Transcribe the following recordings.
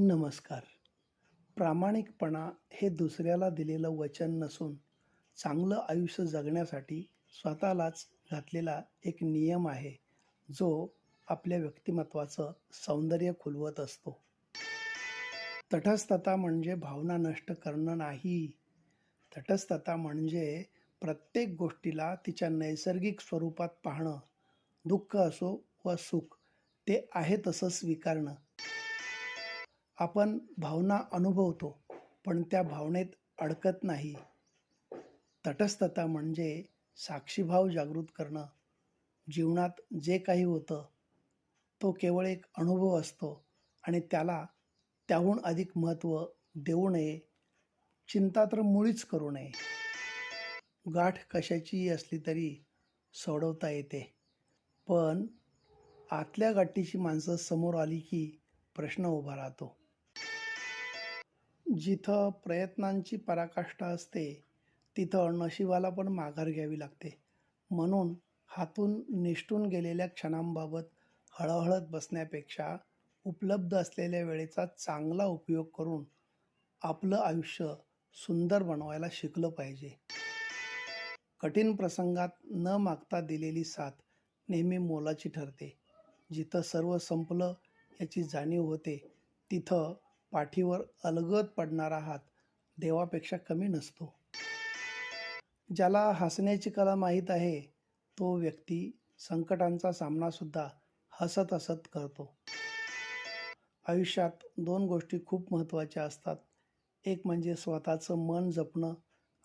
नमस्कार. प्रामाणिकपणा हे दुसऱ्याला दिलेलं वचन नसून चांगलं आयुष्य जगण्यासाठी स्वतःलाच घातलेला एक नियम आहे जो आपल्या व्यक्तिमत्वाचं सौंदर्य खुलवत असतो. तटस्थता म्हणजे भावना नष्ट करणं नाही. तटस्थता म्हणजे प्रत्येक गोष्टीला तिच्या नैसर्गिक स्वरूपात पाहणं. दुःख असो व सुख ते आहे तसं स्वीकारणं. आपण भावना अनुभवतो पण त्या भावनेत अडकत नाही. तटस्थता म्हणजे साक्षीभाव जागृत करणं. जीवनात जे काही होतं तो केवळ एक अनुभव असतो आणि त्याला त्याहून अधिक महत्त्व देऊ नये चिंता तर मुळीच करू नये. गाठ कशाचीही असली तरी सोडवता येते. पण आतल्या गाठीची माणसं समोर आली की प्रश्न उभा राहतो. जिथं प्रयत्नांची पराकाष्ठा असते तिथं नशिबाला पण माघार घ्यावी लागते. म्हणून हातून निष्ठून गेलेल्या क्षणांबाबत हळहळत बसण्यापेक्षा उपलब्ध असलेल्या वेळेचा चांगला उपयोग करून आपलं आयुष्य सुंदर बनवायला शिकलं पाहिजे. कठीण प्रसंगात न मागता दिलेली साथ नेहमी मोलाची ठरते. जिथं सर्व संपलं याची जाणीव होते तिथं पाठीवर अलगद पडणारा हात देवापेक्षा कमी नसतो. ज्याला हसण्याची कला माहीत आहे तो व्यक्ती संकटांचा सामनासुद्धा हसत हसत करतो. आयुष्यात दोन गोष्टी खूप महत्त्वाच्या असतात. एक म्हणजे स्वतःचं मन जपणं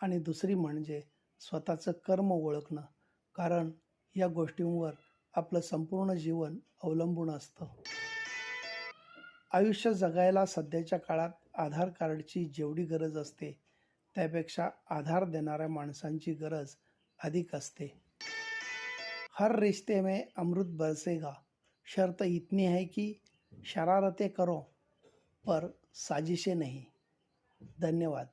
आणि दुसरी म्हणजे स्वतःचं कर्म ओळखणं. कारण या गोष्टींवर आपलं संपूर्ण जीवन अवलंबून असतं. आयुष्य जगायला सध्याच्या काळात आधार कार्डची जेवढी गरज असते त्यापेक्षा आधार देणाऱ्या माणसांची गरज अधिक असते. हर रिश्ते में अमृत बरसेगा. शर्त इतनी है की शरारते करो पर साजिशे नहीं. धन्यवाद.